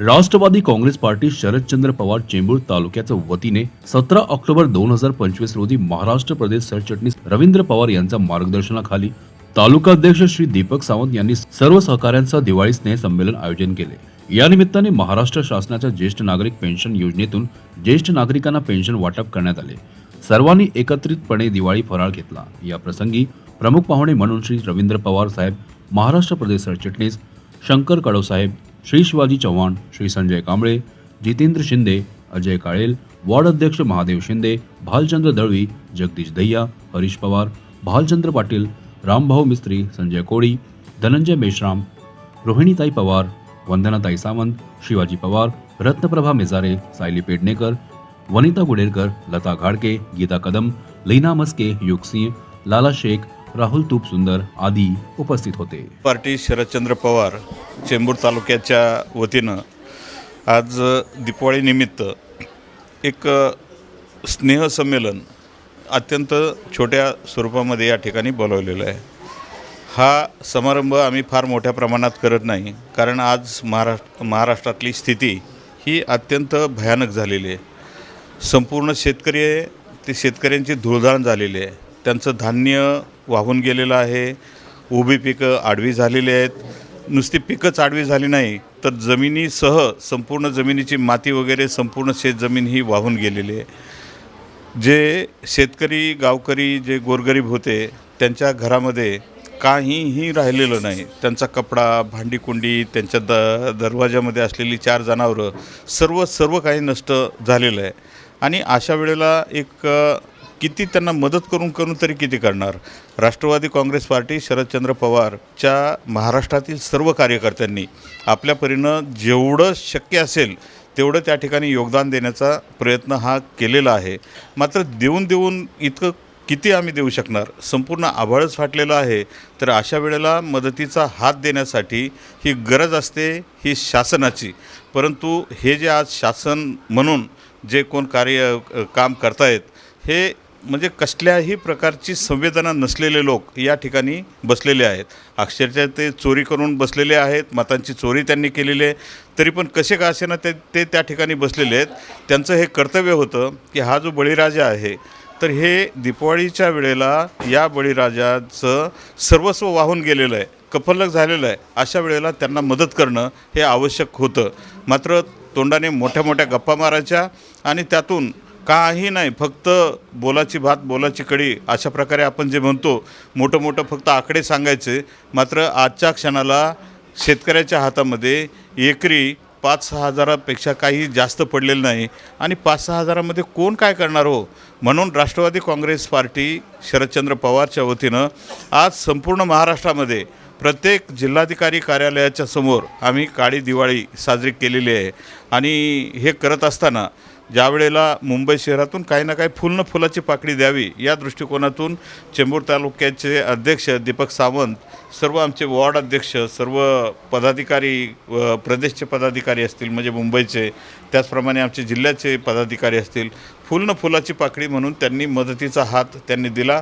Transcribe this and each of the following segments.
Rashtrawadi Congress party Sharadchandra Pawar Chembur तालुक्याच्या वतीने सतरा ऑक्टोबर दोन हजार पंचवीस रोजी महाराष्ट्र प्रदेश सरचिटणीस रवींद्र पवार यांच्या मार्गदर्शनाखाली तालुकाध्यक्ष श्री दीपक सावंत यांनी सर्व सहकाऱ्यांचा दिवाळी स्नेह संमेलन आयोजन केले. या निमित्ताने महाराष्ट्र शासनाच्या ज्येष्ठ नागरिक पेन्शन योजनेतून ज्येष्ठ नागरिकांना पेन्शन वाटप करण्यात आले. सर्वांनी एकत्रितपणे दिवाळी फराळ घेतला. या प्रसंगी प्रमुख पाहुणे म्हणून श्री रवींद्र पवार साहेब महाराष्ट्र प्रदेश सरचिटणीस शंकर कडव साहेब श्री शिवाजी चव्हाण श्री संजय कांबळे, जितेंद्र शिंदे, अजय काळेल, वॉर्ड अध्यक्ष महादेव शिंदे, भालचंद्र दळवी, जगदीश दह्या, हरीश पवार, भालचंद्र पाटील, रामभाऊ मिस्त्री, संजय कोळी, धनंजय मेश्राम, रोहिणीताई पवार, वंदनाताई सावंत, शिवाजी पवार, रत्नप्रभा मेजारे, सायली पेडणेकर, वनिता गुडेरकर, लता घाडके, गीता कदम, लीना मस्के, युगसिंह, लाला शेख राहुल तूप सुंदर आदी उपस्थित होते. पार्टी शरदचंद्र पवार चेंबूर तालुक्याच्या वतीनं आज दिपावळीनिमित्त एक स्नेहसंमेलन अत्यंत छोट्या स्वरूपामध्ये या ठिकाणी बोलवलेलं आहे. हा समारंभ आम्ही फार मोठ्या प्रमाणात करत नाही कारण आज महाराष्ट्र महाराष्ट्रातली स्थिती ही अत्यंत भयानक झालेली आहे. संपूर्ण शेतकरी ते शेतकऱ्यांची धुळधाण झालेली आहे. त्यांचं धान्य वाहून गेलेलं आहे. उभी पिकं आडवी झालेली आहेत. नुसती पिकंच आडवी झाली नाही तर जमिनीसह संपूर्ण जमिनीची माती वगैरे संपूर्ण शेतजमीन ही वाहून गेलेली आहे. जे शेतकरी गावकरी जे गोरगरीब होते त्यांच्या घरामध्ये काहीही राहिलेलं नाही. त्यांचा कपडा भांडीकुंडी त्यांच्या द दरवाजामध्ये असलेली चार जनावरं सर्व सर्व काही नष्ट झालेलं आहे. आणि अशा वेळेला एक किती त्यांना मदत करून करून तरी किती करणार? राष्ट्रवादी काँग्रेस पार्टी शरदचंद्र पवारच्या महाराष्ट्रातील सर्व कार्यकर्त्यांनी आपल्या परीनं जेवढं शक्य असेल तेवढं त्या ठिकाणी योगदान देण्याचा प्रयत्न हा केलेला आहे. मात्र देऊन देऊन इतकं किती आम्ही देऊ शकणार? संपूर्ण आभाळच फाटलेलं आहे. तर अशा वेळेला मदतीचा हात देण्यासाठी ही गरज असते ही शासनाची. परंतु हे जे आज शासन म्हणून जे कोण कार्य काम करतायत हे म्हणजे कसल्याही प्रकारची संवेदना नसलेले लोक या ठिकाणी बसलेले आहेत. अक्षरशः ते चोरी करून बसलेले आहेत. मतांची चोरी त्यांनी केलेली आहे. तरी पण कसे का असे ना ते ते त्या ठिकाणी बसलेले आहेत? त्यांचं हे कर्तव्य होतं की हा जो बळीराजा आहे तर हे दिपावळीच्या वेळेला या बळीराजाचं सर्वस्व वाहून गेलेलं आहे कफलक झालेलं आहे. अशा वेळेला त्यांना मदत करणं हे आवश्यक होतं. मात्र तोंडाने मोठ्या मोठ्या गप्पा मारायच्या आणि त्यातून काही नाही फक्त बोलाची भात बोलाची कडी अशा प्रकारे आपण जे म्हणतो मोठं मोठं फक्त आकडे सांगायचे मात्र आजच्या क्षणाला शेतकऱ्याच्या हातामध्ये एकरी पाच सहा हजारापेक्षा काही जास्त पडलेलं नाही आणि पाच सहा हजारामध्ये कोण काय करणार हो? म्हणून राष्ट्रवादी काँग्रेस पार्टी शरदचंद्र पवारच्या वतीनं आज संपूर्ण महाराष्ट्रामध्ये प्रत्येक जिल्हाधिकारी कार्यालयाच्या समोर आम्ही काळी दिवाळी साजरी केलेली आहे. आणि हे करत असताना ज्या वेळेला मुंबई शहरातून काही ना काही फुलनं फुलाची पाकळी द्यावी या दृष्टिकोनातून चेंबूर तालुक्याचे अध्यक्ष दीपक सावंत सर्व आमचे वॉर्ड अध्यक्ष सर्व पदाधिकारी व प्रदेशचे पदाधिकारी असतील म्हणजे मुंबईचे त्याचप्रमाणे आमचे जिल्ह्याचे पदाधिकारी असतील फुलनं फुलाची पाकळी म्हणून त्यांनी मदतीचा हात त्यांनी दिला.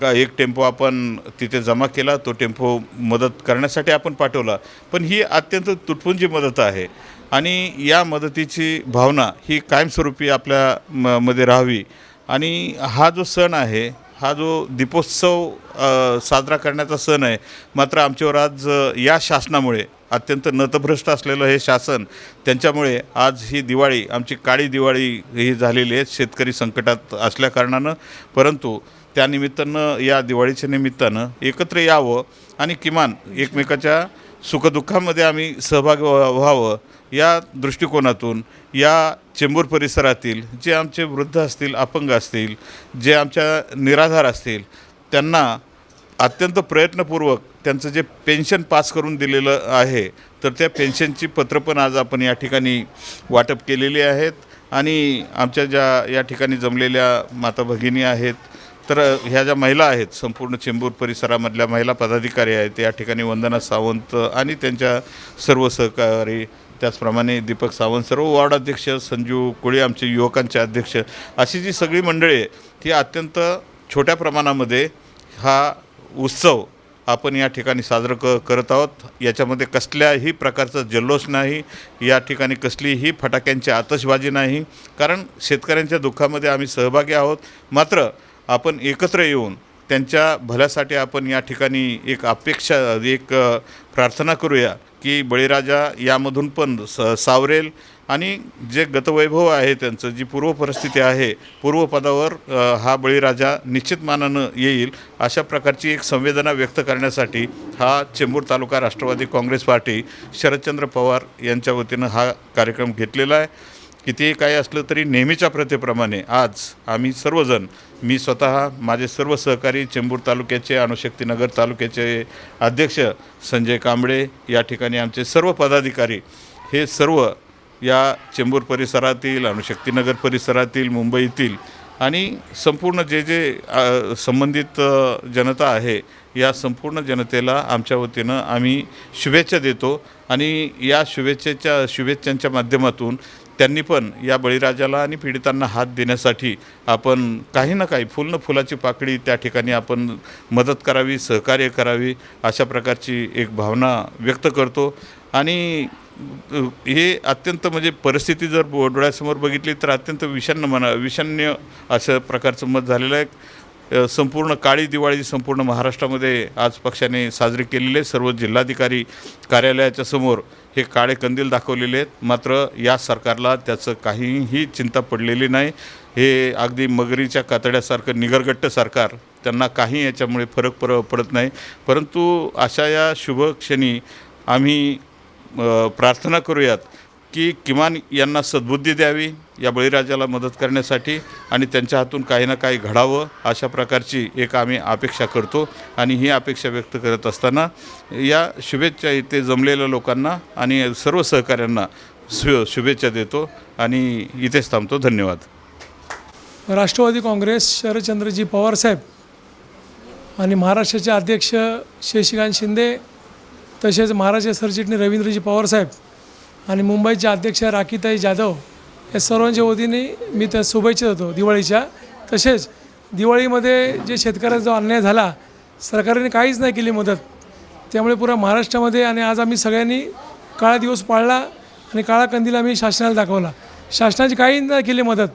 का एक टेम्पो आपण तिथे जमा केला तो टेम्पो मदत करण्यासाठी आपण पाठवला. पण ही अत्यंत तुटपुंजी मदत आहे. आणि या मदतीची भावना ही कायमस्वरूपी आपल्या म मध्ये राहावी. आणि हा जो सण आहे हा जो दीपोत्सव साजरा करण्याचा सण आहे मात्र आमच्यावर आज या शासनामुळे अत्यंत नतभ्रष्ट असलेलं हे शासन त्यांच्यामुळे आज ही दिवाळी आमची काळी दिवाळी ही झालेली आहे शेतकरी संकटात असल्याकारणानं परंतु त्या निमित्तानं या दिवाळीच्या निमित्तानं एकत्र यावं आणि किमान एकमेकाच्या सुखदुःखामध्ये आम्ही सहभाग व्हा- व्हावं या दृष्टिकोनातून या चेंबूर परिसरातील जे आमचे वृद्ध असतील अपंग असतील जे आमच्या निराधार असतील त्यांना अत्यंत प्रयत्नपूर्वक त्यांचं जे पेन्शन पास करून दिलेलं आहे तर त्या पेन्शनची पत्रं पण आज आपण या ठिकाणी वाटप केलेली आहेत. आणि आमच्या ज्या या ठिकाणी जमलेल्या माता भगिनी आहेत तर ह्या ज्या महिला आहेत संपूर्ण चेंबूर परिसरामधल्या महिला पदाधिकारी आहेत या ठिकाणी वंदना सावंत आणि त्यांच्या सर्व सहकारी त्याचप्रमाणे दीपक सावंत सर्व वॉर्ड अध्यक्ष संजू कोळी आमचे युवकांचे अध्यक्ष अशी जी सगळी मंडळी आहे ती अत्यंत छोट्या प्रमाणामध्ये हा उत्सव आपण या ठिकाणी साजरं क करत आहोत. याच्यामध्ये कसल्याही प्रकारचा जल्लोष नाही या ठिकाणी कसलीही फटाक्यांची आतषबाजी नाही कारण शेतकऱ्यांच्या दुःखामध्ये आम्ही सहभागी आहोत. मात्र आपण एकत्र येऊन त्यांच्या भल्यासाठी आपण या ठिकाणी एक अपेक्षा एक प्रार्थना करूया की बळीराजा यामधून पण स सावरेल आणि जे गतवैभव आहे त्यांचं जी पूर्व परिस्थिती आहे पूर्वपदावर हा बळीराजा निश्चित मानानं येईल अशा प्रकारची एक संवेदना व्यक्त करण्यासाठी हा चेंबूर तालुका राष्ट्रवादी काँग्रेस पार्टी शरदचंद्र पवार यांच्या वतीनं हा कार्यक्रम घेतलेला आहे. कितीही काही असलं तरी नेहमीच्या प्रथेप्रमाणे आज आम्ही सर्वजण मी स्वतः माझे सर्व सहकारी चेंबूर तालुक्याचे अणुशक्तीनगर तालुक्याचे अध्यक्ष संजय कांबळे या ठिकाणी आमचे सर्व पदाधिकारी हे सर्व या चेंबूर परिसरातील अणुशक्तीनगर परिसरातील मुंबईतील आणि संपूर्ण जे जे संबंधित जनता आहे या संपूर्ण जनतेला आमच्या वतीनं आम्ही शुभेच्छा देतो आणि या शुभेच्छेच्या शुभेच्छांच्या माध्यमातून त्यांनी पण या बळीराजाला आणि पीडितांना हात देण्यासाठी आपण काही ना काही फुल न फुलाची पाकळी त्या ठिकाणी आपण मदत करावी सहकार्य करावी अशा प्रकारची एक भावना व्यक्त करतो. आणि हे अत्यंत म्हणजे परिस्थिती जर बो- डोळ्यासमोर बघितली तर अत्यंत विषण्ण म्हणा विषण्य असं प्रकारचं मत झालेलं आहे. संपूर्ण काळी दिवाळी संपूर्ण महाराष्ट्रामध्ये आज पक्षाने साजरी केलेले आहे. सर्व जिल्हाधिकारी कार्यालयाच्या समोर हे काळे कंदील दाखवलेले आहेत. मात्र या सरकारला त्याचं काहीही चिंता पडलेली नाही. हे अगदी मगरीच्या कातड्यासारखं निगरगट्ट सरकार त्यांना काही याच्यामुळे फरक पर पडत नाही. परंतु अशा या शुभ क्षणी आम्ही प्रार्थना करूयात. की किमान यांना सद्बुद्धी द्यावी या बळीराजाला मदत करण्यासाठी आणि त्यांच्या हातून काही ना काही घडावं अशा प्रकारची एक आम्ही अपेक्षा करतो आणि ही अपेक्षा व्यक्त करत असताना या शुभेच्छा इथे जमलेल्या लोकांना आणि सर्व सहकाऱ्यांना शु शुभेच्छा देतो आणि इथेच थांबतो. धन्यवाद. राष्ट्रवादी काँग्रेस शरदचंद्रजी पवारसाहेब आणि महाराष्ट्राचे अध्यक्ष शशिकांत शिंदे तसेच महाराष्ट्र सरचिटणी रवींद्रजी पवारसाहेब आणि मुंबईचे अध्यक्ष राखीताई जाधव या सर्वांच्या वतीने मी त्या शुभेच्छा देतो दिवाळीच्या. तसेच दिवाळीमध्ये जे शेतकऱ्याचा जो अन्याय झाला सरकारने काहीच नाही केली मदत. त्यामुळे पुरा महाराष्ट्रामध्ये आणि आज आम्ही सगळ्यांनी काळा दिवस पाळला आणि काळा कंदील आम्ही शासनाला दाखवला. शासनाची काही नाही केली मदत.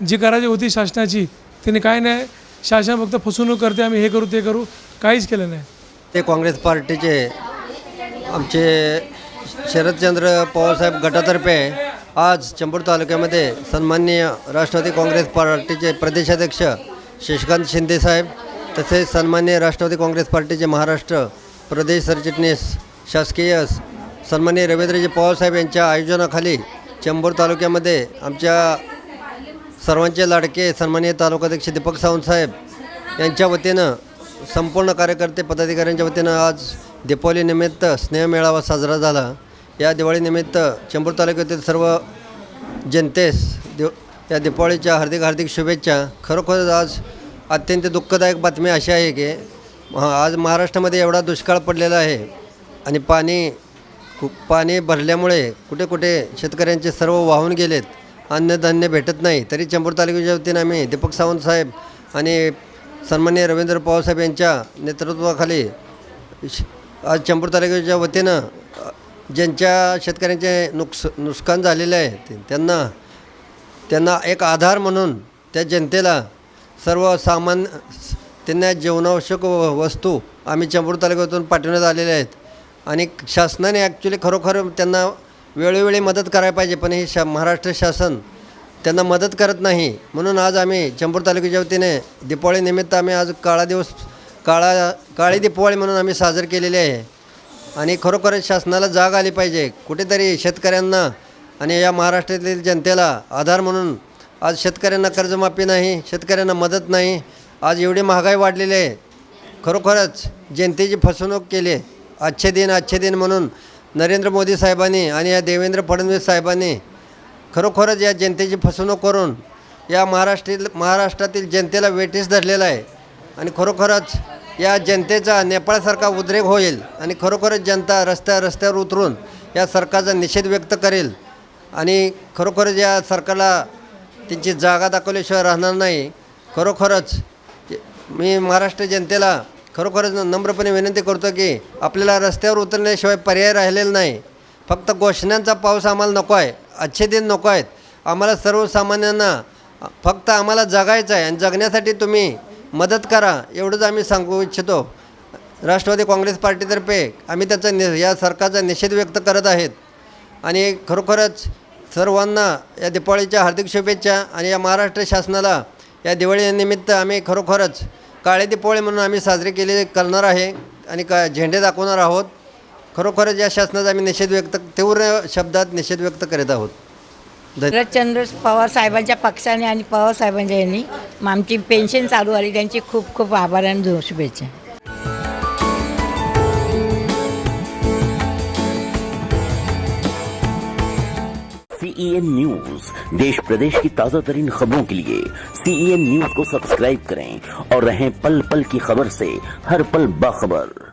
जी करायची होती शासनाची त्यांनी काय नाही. शासन फक्त फसवणूक करते आम्ही हे करू ते करू काहीच केलं नाही. ते काँग्रेस पार्टीचे आमचे शरदचंद्र पवारसाहेब गटातर्फे आज चंबूर तालुक्यामध्ये सन्माननीय राष्ट्रवादी काँग्रेस पार्टीचे प्रदेशाध्यक्ष शशिकांत शिंदेसाहेब तसेच सन्माननीय राष्ट्रवादी काँग्रेस पार्टीचे महाराष्ट्र प्रदेश सरचिटणीस शासकीय सन्माननीय रवींद्रजी पवारसाहेब यांच्या आयोजनाखाली चंबूर तालुक्यामध्ये आमच्या सर्वांचे लाडके सन्माननीय तालुकाध्यक्ष दीपक सावंत साहेब यांच्या वतीनं संपूर्ण कार्यकर्ते पदाधिकाऱ्यांच्या वतीनं आज दीपावलीनिमित्त स्नेहमेळावा साजरा झाला. या दिवाळीनिमित्त चंबूर तालुक्यातील सर्व जनतेस दिव या दीपावळीच्या हार्दिक हार्दिक शुभेच्छा. खरोखरच आज अत्यंत दुःखदायक बातमी अशी आहे की आज महाराष्ट्रामध्ये एवढा दुष्काळ पडलेला आहे आणि पाणी खूप पाणी भरल्यामुळे कुठे कुठे शेतकऱ्यांचे सर्व वाहून गेलेत अन्नधान्य भेटत नाही. तरी चंबूर तालुक्याच्या वतीने आम्ही दीपक सावंत साहेब आणि सन्मान्य रवींद्र पवारसाहेब यांच्या नेतृत्वाखाली श- आज चंबूर तालुक्याच्या वतीनं ज्यांच्या शेतकऱ्यांचे नुकस नुकसान झालेले आहे त्यांना त्यांना एक आधार म्हणून त्या जनतेला सर्व सामान्य त्यांना जीवनावश्यक व- वस्तू आम्ही चंबूर तालुक्यातून पाठवण्यात आलेल्या आहेत. आणि शासनाने ॲक्च्युली खरोखर त्यांना वेळोवेळी मदत करायला पाहिजे पण हे शा महाराष्ट्र शासन त्यांना मदत करत नाही. म्हणून आज आम्ही चंबूर तालुक्याच्या वतीने दीपावलीनिमित्त आम्ही आज काळा दिवस काळा काळी दिपावळी म्हणून आम्ही साजरी केलेली आहे. आणि खरोखरच शासनाला जाग आली पाहिजे. कुठेतरी शेतकऱ्यांना आणि या महाराष्ट्रातील जनतेला आधार म्हणून आज शेतकऱ्यांना कर्जमाफी नाही शेतकऱ्यांना मदत नाही आज एवढी महागाई वाढलेली आहे. खरोखरच जनतेची फसवणूक केली आहे. आजचे दिन आजचे दिन म्हणून नरेंद्र मोदी साहेबांनी आणि या देवेंद्र फडणवीस साहेबांनी खरोखरच या जनतेची फसवणूक करून या महाराष्ट्रील महाराष्ट्रातील जनतेला वेठीस धरलेला आहे. आणि खरोखरच या जनतेचा नेपाळसारखा उद्रेक होईल आणि खरोखरच जनता रस्त्या रस्त्यावर उतरून या सरकारचा निषेध व्यक्त करेल आणि खरोखरच या सरकारला त्यांची जागा दाखवल्याशिवाय राहणार नाही खरोखरच. मी महाराष्ट्र जनतेला खरोखरच नम्रपणे विनंती करतो की आपल्याला रस्त्यावर उतरण्याशिवाय पर्याय राहिलेला नाही. फक्त घोषणांचा पाऊस आम्हाला नको आहे अच्छे दिन नको आहेत. आम्हाला सर्वसामान्यांना फक्त आम्हाला जगायचं आहे आणि जगण्यासाठी तुम्ही मदत करा एवढंच आम्ही सांगू इच्छितो. राष्ट्रवादी काँग्रेस पार्टीतर्फे आम्ही त्याचा नि या सरकारचा निषेध व्यक्त करत आहेत. आणि खरोखरच सर्वांना या दिपाळीच्या हार्दिक शुभेच्छा आणि या महाराष्ट्र शासनाला या दिवाळीनिमित्त आम्ही खरोखरच काळे दिपावळी म्हणून आम्ही साजरी केली करणार आहे आणि का झेंडे दाखवणार आहोत. खरोखरच या शासनाचा आम्ही निषेध व्यक्त तीव्र शब्दात निषेध व्यक्त करीत आहोत. धन्यवाद शरदचंद्र पवार साहेबांच्या पक्षाने आणि पवार साहेबांच्या यांनी मग आमची पेन्शन चालू आली त्यांची खूप खूप आभार आणि शुभेच्छा. सीईएन न्यूज़ देश प्रदेश की ताज़ा तरीन खबरों के लिए सीईएन न्यूज़ को सब्सक्राइब करें और रहें पल पल की खबर से हर पल बाखबर।